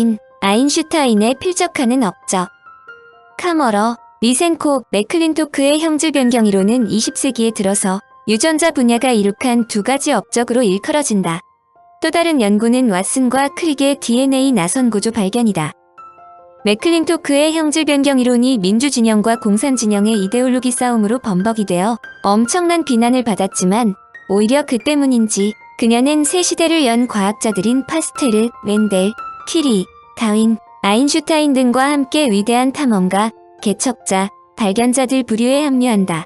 다윈, 아인슈타인에 필적하는 업적. 카머러, 리센코, 맥클린토크의 형질 변경 이론은 20세기에 들어서 유전자 분야가 이룩한 두 가지 업적으로 일컬어진다. 또 다른 연구는 왓슨과 크릭의 DNA 나선 구조 발견이다. 맥클린토크의 형질 변경 이론이 민주진영과 공산진영의 이데올로기 싸움으로 범벅이 되어 엄청난 비난을 받았지만 오히려 그 때문인지 그녀는 새 시대를 연 과학자들인 파스테르, 멘델, 키리, 다윈, 아인슈타인 등과 함께 위대한 탐험가, 개척자, 발견자들 부류에 합류한다.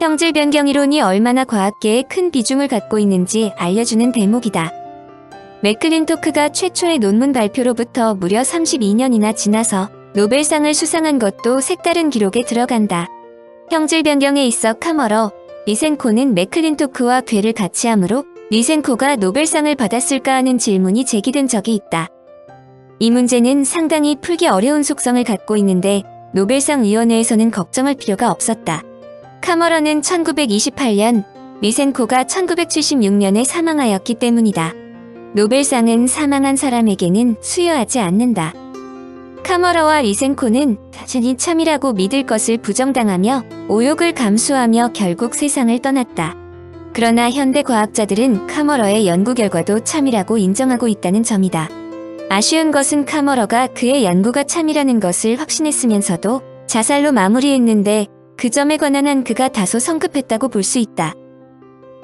형질 변경 이론이 얼마나 과학계에 큰 비중을 갖고 있는지 알려주는 대목이다. 맥클린토크가 최초의 논문 발표로부터 무려 32년이나 지나서 노벨상을 수상한 것도 색다른 기록에 들어간다. 형질 변경에 있어 카머러, 리센코는 맥클린토크와 괴를 같이 하므로 리센코가 노벨상을 받았을까 하는 질문이 제기된 적이 있다. 이 문제는 상당히 풀기 어려운 속성을 갖고 있는데 노벨상 위원회에서는 걱정할 필요가 없었다. 카머러는 1928년, 리센코가 1976년에 사망하였기 때문이다. 노벨상은 사망한 사람에게는 수여하지 않는다. 카머러와 리센코는 자신이 참이라고 믿을 것을 부정당하며 오욕을 감수하며 결국 세상을 떠났다. 그러나 현대 과학자들은 카머러의 연구 결과도 참이라고 인정하고 있다는 점이다. 아쉬운 것은 카머러가 그의 연구가 참이라는 것을 확신했으면서도 자살로 마무리했는데 그 점에 관한 한 그가 다소 성급했다고 볼 수 있다.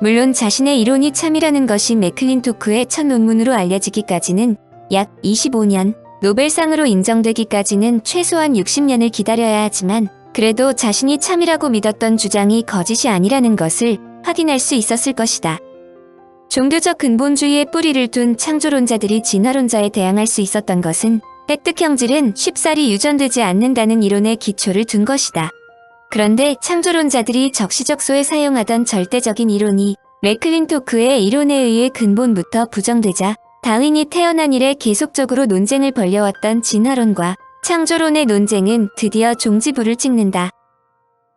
물론 자신의 이론이 참이라는 것이 맥클린토크의 첫 논문으로 알려지기까지는 약 25년, 노벨상으로 인정되기까지는 최소한 60년을 기다려야 하지만 그래도 자신이 참이라고 믿었던 주장이 거짓이 아니라는 것을 확인할 수 있었을 것이다. 종교적 근본주의의 뿌리를 둔 창조론자들이 진화론자에 대항할 수 있었던 것은 획득 형질은 쉽사리 유전되지 않는다는 이론에 기초를 둔 것이다. 그런데 창조론자들이 적시적소에 사용하던 절대적인 이론이 맥클린토크의 이론에 의해 근본부터 부정되자 다윈이 태어난 이래 계속적으로 논쟁을 벌려왔던 진화론과 창조론의 논쟁은 드디어 종지부를 찍는다.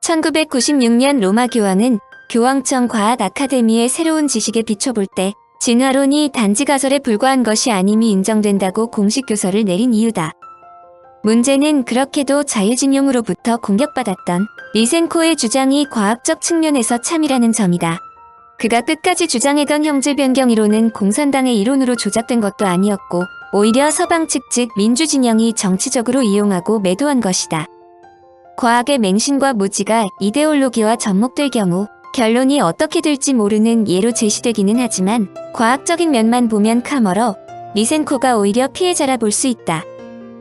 1996년 로마 교황은 교황청 과학 아카데미의 새로운 지식에 비춰볼 때 진화론이 단지 가설에 불과한 것이 아님이 인정된다고 공식 교서를 내린 이유다. 문제는 그렇게도 자유진용으로부터 공격받았던 리센코의 주장이 과학적 측면에서 참이라는 점이다. 그가 끝까지 주장하던 형질 변경 이론은 공산당의 이론으로 조작된 것도 아니었고 오히려 서방 측 즉 민주진영이 정치적으로 이용하고 매도한 것이다. 과학의 맹신과 무지가 이데올로기와 접목될 경우 결론이 어떻게 될지 모르는 예로 제시되기는 하지만 과학적인 면만 보면 카머러, 리센코가 오히려 피해자라 볼 수 있다.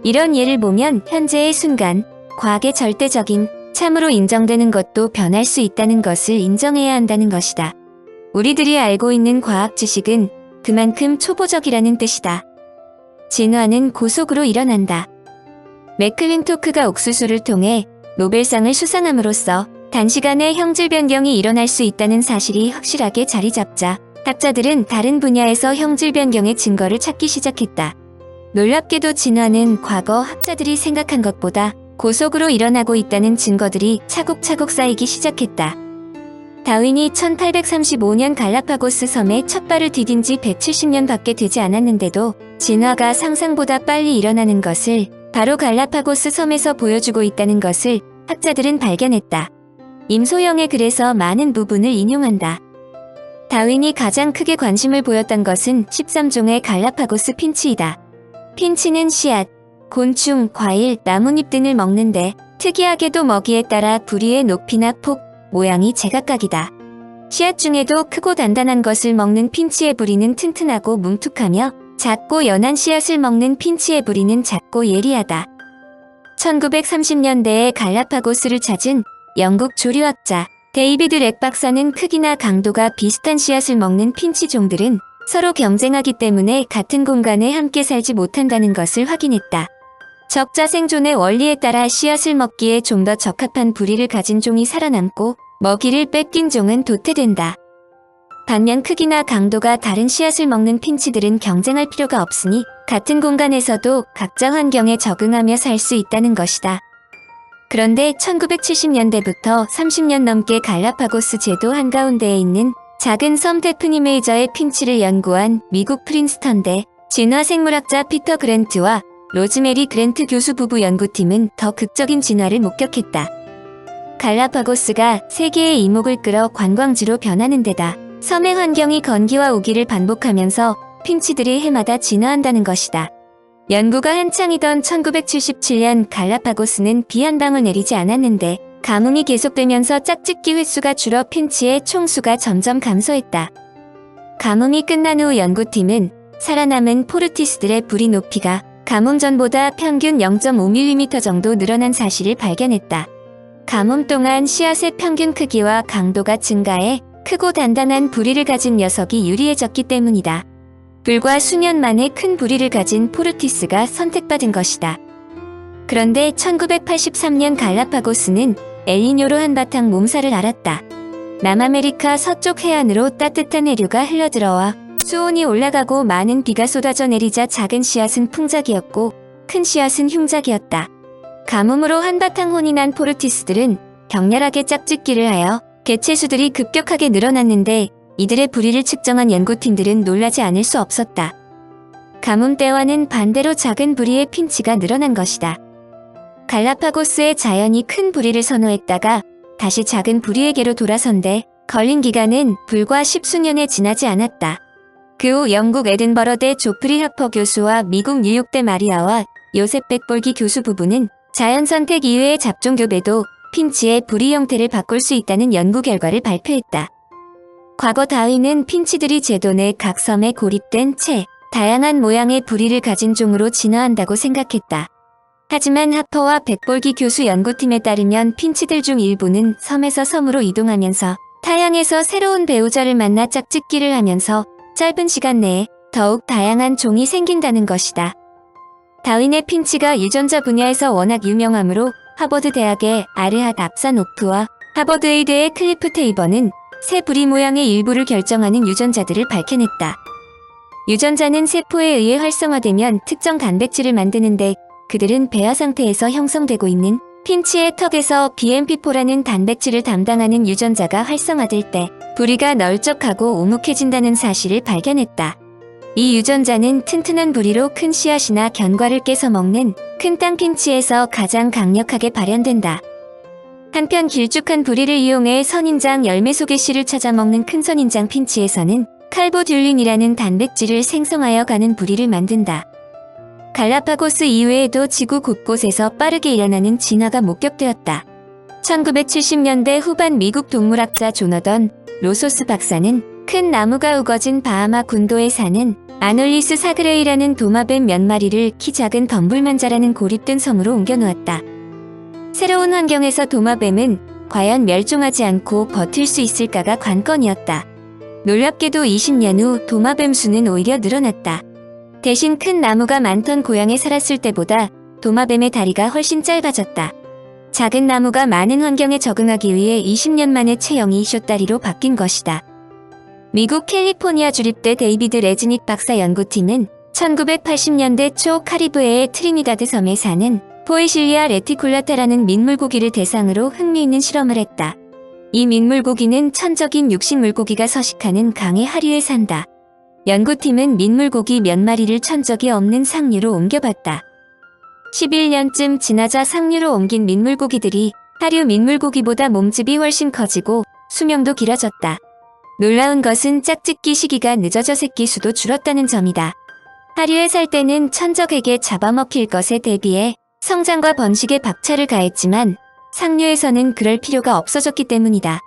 이런 예를 보면 현재의 순간, 과학의 절대적인 참으로 인정되는 것도 변할 수 있다는 것을 인정해야 한다는 것이다. 우리들이 알고 있는 과학 지식은 그만큼 초보적이라는 뜻이다. 진화는 고속으로 일어난다. 맥클린 토크가 옥수수를 통해 노벨상을 수상함으로써 단시간에 형질 변경이 일어날 수 있다는 사실이 확실하게 자리 잡자 학자들은 다른 분야에서 형질 변경의 증거를 찾기 시작했다. 놀랍게도 진화는 과거 학자들이 생각한 것보다 고속으로 일어나고 있다는 증거들이 차곡차곡 쌓이기 시작했다. 다윈이 1835년 갈라파고스 섬에 첫 발을 디딘 지 170년 밖에 되지 않았는데도 진화가 상상보다 빨리 일어나는 것을 바로 갈라파고스 섬에서 보여주고 있다는 것을 학자들은 발견했다. 임소영의 글에서 많은 부분을 인용한다. 다윈이 가장 크게 관심을 보였던 것은 13종의 갈라파고스 핀치이다. 핀치는 씨앗, 곤충, 과일, 나뭇잎 등을 먹는데 특이하게도 먹이에 따라 부리의 높이나 폭, 모양이 제각각이다. 씨앗 중에도 크고 단단한 것을 먹는 핀치의 부리는 튼튼하고 뭉툭하며 작고 연한 씨앗을 먹는 핀치의 부리는 작고 예리하다. 1930년대에 갈라파고스를 찾은 영국 조류학자 데이비드 렉 박사는 크기나 강도가 비슷한 씨앗을 먹는 핀치 종들은 서로 경쟁하기 때문에 같은 공간에 함께 살지 못한다는 것을 확인했다. 적자 생존의 원리에 따라 씨앗을 먹기에 좀 더 적합한 부리를 가진 종이 살아남고 먹이를 뺏긴 종은 도태된다. 반면 크기나 강도가 다른 씨앗을 먹는 핀치들은 경쟁할 필요가 없으니 같은 공간에서도 각자 환경에 적응하며 살 수 있다는 것이다. 그런데 1970년대부터 30년 넘게 갈라파고스 제도 한가운데에 있는 작은 섬 테프니메이저의 핀치를 연구한 미국 프린스턴대 진화생물학자 피터 그랜트와 로즈메리 그랜트 교수 부부 연구팀은 더 극적인 진화를 목격했다. 갈라파고스가 세계의 이목을 끌어 관광지로 변하는 데다 섬의 환경이 건기와 우기를 반복하면서 핀치들이 해마다 진화한다는 것이다. 연구가 한창이던 1977년 갈라파고스는 비 한 방울 내리지 않았는데 가뭄이 계속되면서 짝짓기 횟수가 줄어 핀치의 총수가 점점 감소했다. 가뭄이 끝난 후 연구팀은 살아남은 포르티스들의 부리 높이가 가뭄 전보다 평균 0.5mm 정도 늘어난 사실을 발견했다. 가뭄 동안 씨앗의 평균 크기와 강도가 증가해 크고 단단한 부리를 가진 녀석이 유리해졌기 때문이다. 불과 수년 만에 큰 부리를 가진 포르티스가 선택받은 것이다. 그런데 1983년 갈라파고스는 엘니뇨로 한바탕 몸살을 앓았다. 남아메리카 서쪽 해안으로 따뜻한 해류가 흘러들어와 수온이 올라가고 많은 비가 쏟아져 내리자 작은 씨앗은 풍작이었고 큰 씨앗은 흉작이었다. 가뭄으로 한바탕 혼이 난 포르티스들은 격렬하게 짝짓기를 하여 개체수들이 급격하게 늘어났는데 이들의 부리를 측정한 연구팀들은 놀라지 않을 수 없었다. 가뭄 때와는 반대로 작은 부리의 핀치가 늘어난 것이다. 갈라파고스의 자연이 큰 부리를 선호했다가 다시 작은 부리에게로 돌아선데 걸린 기간은 불과 십수년에 지나지 않았다. 그 후 영국 에든버러대 조프리 하퍼 교수와 미국 뉴욕대 마리아와 요셉 백볼기 교수 부부는 자연 선택 이외의 잡종 교배도 핀치의 부리 형태를 바꿀 수 있다는 연구 결과를 발표했다. 과거 다윈은 핀치들이 내각 섬에 고립된 채 다양한 모양의 부리를 가진 종으로 진화한다고 생각했다. 하지만 하퍼와 백볼기 교수 연구팀에 따르면 핀치들 중 일부는 섬에서 섬으로 이동하면서 타양에서 새로운 배우자를 만나 짝짓기를 하면서 짧은 시간 내에 더욱 다양한 종이 생긴다는 것이다. 다윈의 핀치가 유전자 분야에서 워낙 유명하므로 하버드 대학의 아르핫 압사노프와 하버드 에이드의 클리프 테이버는 새 부리 모양의 일부를 결정하는 유전자들을 밝혀냈다. 유전자는 세포에 의해 활성화되면 특정 단백질을 만드는데 그들은 배아 상태에서 형성되고 있는 핀치의 턱에서 BMP4라는 단백질을 담당하는 유전자가 활성화될 때 부리가 널쩍하고 오묵해진다는 사실을 발견했다. 이 유전자는 튼튼한 부리로 큰 씨앗이나 견과를 깨서 먹는 큰 땅 핀치에서 가장 강력하게 발현된다. 한편 길쭉한 부리를 이용해 선인장 열매 속의 씨를 찾아 먹는 큰 선인장 핀치에서는 칼보듈린이라는 단백질을 생성하여 가는 부리를 만든다. 갈라파고스 이외에도 지구 곳곳에서 빠르게 일어나는 진화가 목격되었다. 1970년대 후반 미국 동물학자 조너던 로소스 박사는 큰 나무가 우거진 바하마 군도에 사는 아놀리스 사그레이라는 도마뱀 몇 마리를 키 작은 덤불만 자라는 고립된 섬으로 옮겨놓았다. 새로운 환경에서 도마뱀은 과연 멸종하지 않고 버틸 수 있을까가 관건이었다. 놀랍게도 20년 후 도마뱀 수는 오히려 늘어났다. 대신 큰 나무가 많던 고향에 살았을 때보다 도마뱀의 다리가 훨씬 짧아졌다. 작은 나무가 많은 환경에 적응하기 위해 20년 만에 체형이 쇼다리로 바뀐 것이다. 미국 캘리포니아 주립대 데이비드 레즈닉 박사 연구팀은 1980년대 초 카리브해의 트리니다드 섬에 사는 포에실리아 레티쿨라타라는 민물고기를 대상으로 흥미있는 실험을 했다. 이 민물고기는 천적인 육식물고기가 서식하는 강의 하류에 산다. 연구팀은 민물고기 몇 마리를 천적이 없는 상류로 옮겨봤다. 11년쯤 지나자 상류로 옮긴 민물고기들이 하류 민물고기보다 몸집이 훨씬 커지고 수명도 길어졌다. 놀라운 것은 짝짓기 시기가 늦어져 새끼 수도 줄었다는 점이다. 하류에 살 때는 천적에게 잡아먹힐 것에 대비해 성장과 번식에 박차를 가했지만 상류에서는 그럴 필요가 없어졌기 때문이다.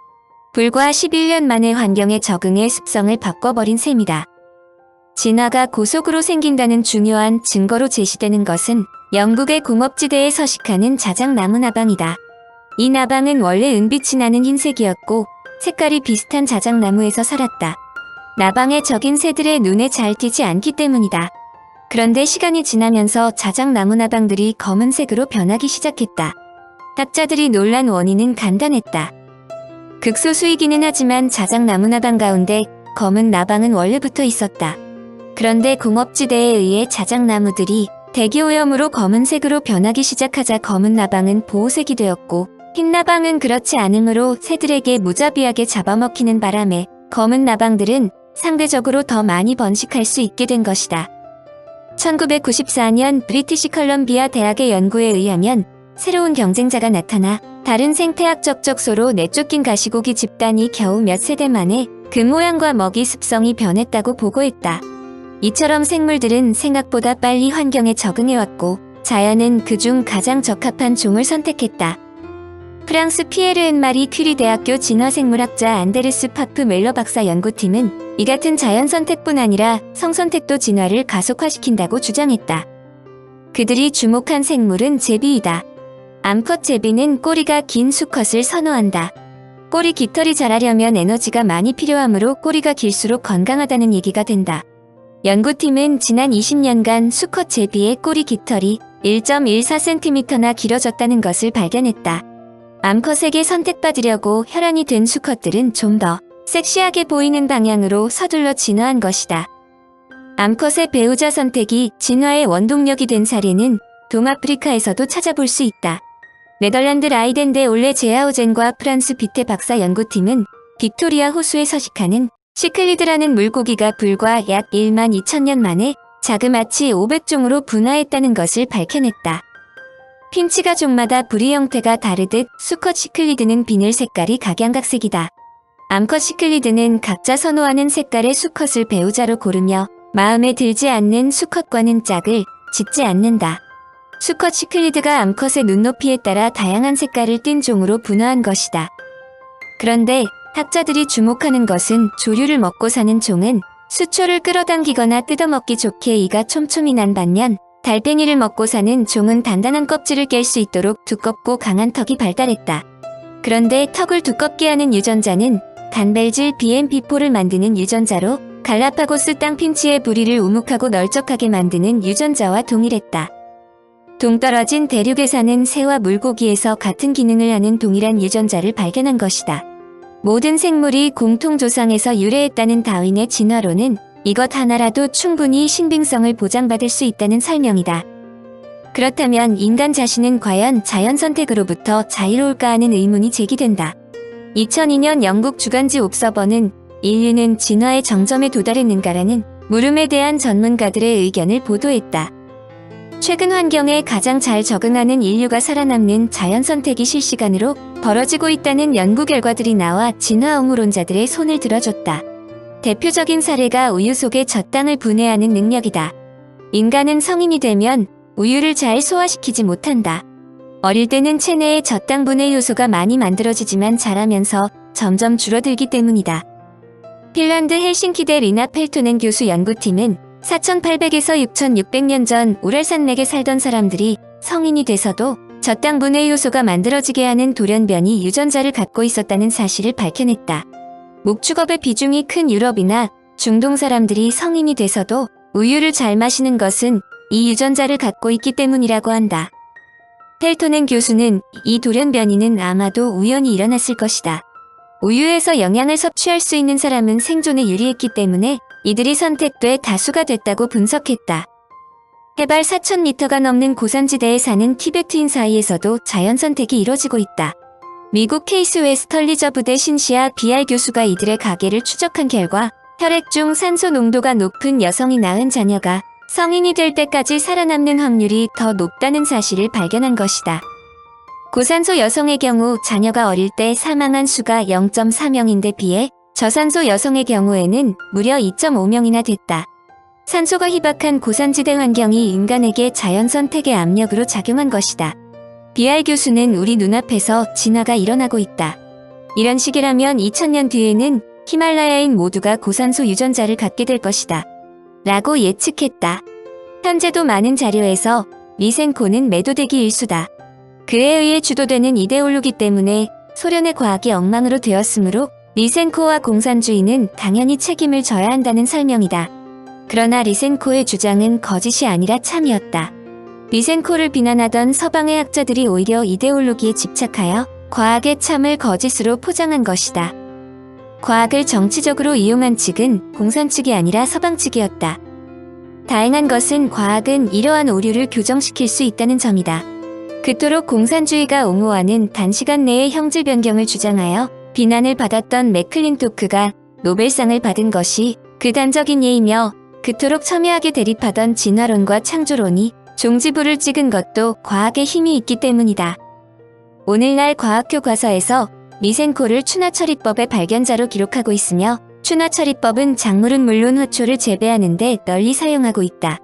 불과 11년 만에 환경에 적응해 습성을 바꿔버린 셈이다. 진화가 고속으로 생긴다는 중요한 증거로 제시되는 것은 영국의 공업지대에 서식하는 자작나무 나방이다. 이 나방은 원래 은빛이 나는 흰색이었고 색깔이 비슷한 자작나무에서 살았다. 나방의 적인 새들의 눈에 잘 띄지 않기 때문이다. 그런데 시간이 지나면서 자작나무 나방들이 검은색으로 변하기 시작했다. 학자들이 놀란 원인은 간단했다. 극소수이기는 하지만 자작나무 나방 가운데 검은 나방은 원래부터 있었다. 그런데 공업지대에 의해 자작나무들이 대기오염으로 검은색으로 변하기 시작하자 검은 나방은 보호색이 되었고 흰 나방은 그렇지 않으므로 새들에게 무자비하게 잡아먹히는 바람에 검은 나방들은 상대적으로 더 많이 번식할 수 있게 된 것이다. 1994년 브리티시 컬럼비아 대학의 연구에 의하면 새로운 경쟁자가 나타나 다른 생태학 적 적소로 내쫓긴 가시고기 집단이 겨우 몇 세대 만에 그 모양과 먹이 습성이 변했다고 보고했다. 이처럼 생물들은 생각보다 빨리 환경에 적응해왔고 자연은 그중 가장 적합한 종을 선택했다. 프랑스 피에르 엔마리 큐리 대학교 진화생물학자 안데르스 파프 멜러 박사 연구팀은 이 같은 자연 선택뿐 아니라 성선택도 진화를 가속화시킨다고 주장했다. 그들이 주목한 생물은 제비이다. 암컷 제비는 꼬리가 긴 수컷을 선호한다. 꼬리 깃털이 자라려면 에너지가 많이 필요하므로 꼬리가 길수록 건강하다는 얘기가 된다. 연구팀은 지난 20년간 수컷 제비의 꼬리 깃털이 1.14cm나 길어졌다는 것을 발견했다. 암컷에게 선택받으려고 혈안이 된 수컷들은 좀 더 섹시하게 보이는 방향으로 서둘러 진화한 것이다. 암컷의 배우자 선택이 진화의 원동력이 된 사례는 동아프리카에서도 찾아볼 수 있다. 네덜란드 라이덴데 올레 제아우젠과 프랑스 비테 박사 연구팀은 빅토리아 호수에 서식하는 시클리드라는 물고기가 불과 약 1만 2천년 만에 자그마치 500종으로 분화했다는 것을 밝혀냈다. 핀치가 종마다 부리 형태가 다르듯 수컷 시클리드는 비늘 색깔이 각양각색이다. 암컷 시클리드는 각자 선호하는 색깔의 수컷을 배우자로 고르며 마음에 들지 않는 수컷과는 짝을 짓지 않는다. 수컷 시클리드가 암컷의 눈높이에 따라 다양한 색깔을 띤 종으로 분화한 것이다. 그런데 학자들이 주목하는 것은 조류를 먹고 사는 종은 수초를 끌어당기거나 뜯어먹기 좋게 이가 촘촘히 난 반면 달팽이를 먹고 사는 종은 단단한 껍질을 깰 수 있도록 두껍고 강한 턱이 발달했다. 그런데 턱을 두껍게 하는 유전자는 단벨질 BMP4를 만드는 유전자로 갈라파고스 땅핀치의 부리를 우묵하고 널쩍하게 만드는 유전자와 동일했다. 동떨어진 대륙에 사는 새와 물고기에서 같은 기능을 하는 동일한 유전자를 발견한 것이다. 모든 생물이 공통 조상에서 유래했다는 다윈의 진화론은 이것 하나라도 충분히 신빙성을 보장받을 수 있다는 설명이다. 그렇다면 인간 자신은 과연 자연 선택으로부터 자유로울까 하는 의문이 제기된다. 2002년 영국 주간지 옵서버는 인류는 진화의 정점에 도달했는가라는 물음에 대한 전문가들의 의견을 보도했다. 최근 환경에 가장 잘 적응하는 인류가 살아남는 자연 선택이 실시간으로 벌어지고 있다는 연구 결과들이 나와 진화 옹호론자들의 손을 들어줬다. 대표적인 사례가 우유 속의 젖당을 분해하는 능력이다. 인간은 성인이 되면 우유를 잘 소화시키지 못한다. 어릴 때는 체내에 젖당 분해 요소가 많이 만들어지지만 자라면서 점점 줄어들기 때문이다. 핀란드 헬싱키대 리나 펠토넨 교수 연구팀은 4800에서 6600년 전 우랄산맥에 살던 사람들이 성인이 돼서도 젖당 분해 요소가 만들어지게 하는 돌연변이 유전자를 갖고 있었다는 사실을 밝혀냈다. 목축업의 비중이 큰 유럽이나 중동 사람들이 성인이 돼서도 우유를 잘 마시는 것은 이 유전자를 갖고 있기 때문이라고 한다. 펠토넨 교수는 이 돌연변이는 아마도 우연히 일어났을 것이다. 우유에서 영양을 섭취할 수 있는 사람은 생존에 유리했기 때문에 이들이 선택돼 다수가 됐다고 분석했다. 해발 4,000m가 넘는 고산지대에 사는 티베트인 사이에서도 자연 선택이 이뤄지고 있다. 미국 케이스 웨스털리저 부대 신시아 비알 교수가 이들의 가계를 추적한 결과 혈액 중 산소 농도가 높은 여성이 낳은 자녀가 성인이 될 때까지 살아남는 확률이 더 높다는 사실을 발견한 것이다. 고산소 여성의 경우 자녀가 어릴 때 사망한 수가 0.4명인데 비해 저산소 여성의 경우에는 무려 2.5명이나 됐다. 산소가 희박한 고산지대 환경이 인간에게 자연 선택의 압력으로 작용한 것이다. 비알 교수는 우리 눈앞에서 진화가 일어나고 있다. 이런 식이라면 2000년 뒤에는 히말라야인 모두가 고산소 유전자를 갖게 될 것이다. 라고 예측했다. 현재도 많은 자료에서 리센코는 매도되기 일수다. 그에 의해 주도되는 이데올로기 때문에 소련의 과학이 엉망으로 되었으므로 리센코와 공산주의는 당연히 책임을 져야 한다는 설명이다. 그러나 리센코의 주장은 거짓이 아니라 참이었다. 리센코를 비난하던 서방의 학자들이 오히려 이데올로기에 집착하여 과학의 참을 거짓으로 포장한 것이다. 과학을 정치적으로 이용한 측은 공산 측이 아니라 서방 측이었다. 다행한 것은 과학은 이러한 오류를 교정시킬 수 있다는 점이다. 그토록 공산주의가 옹호하는 단시간 내의 형질 변경을 주장하여 비난을 받았던 맥클린토크가 노벨상을 받은 것이 극단적인 예이며 그토록 첨예하게 대립하던 진화론과 창조론이 종지부를 찍은 것도 과학의 힘이 있기 때문이다. 오늘날 과학 교 과서에서 미생코를 추나처리법의 발견자로 기록하고 있으며 추나처리법은 작물은 물론 화초를 재배하는 데 널리 사용하고 있다.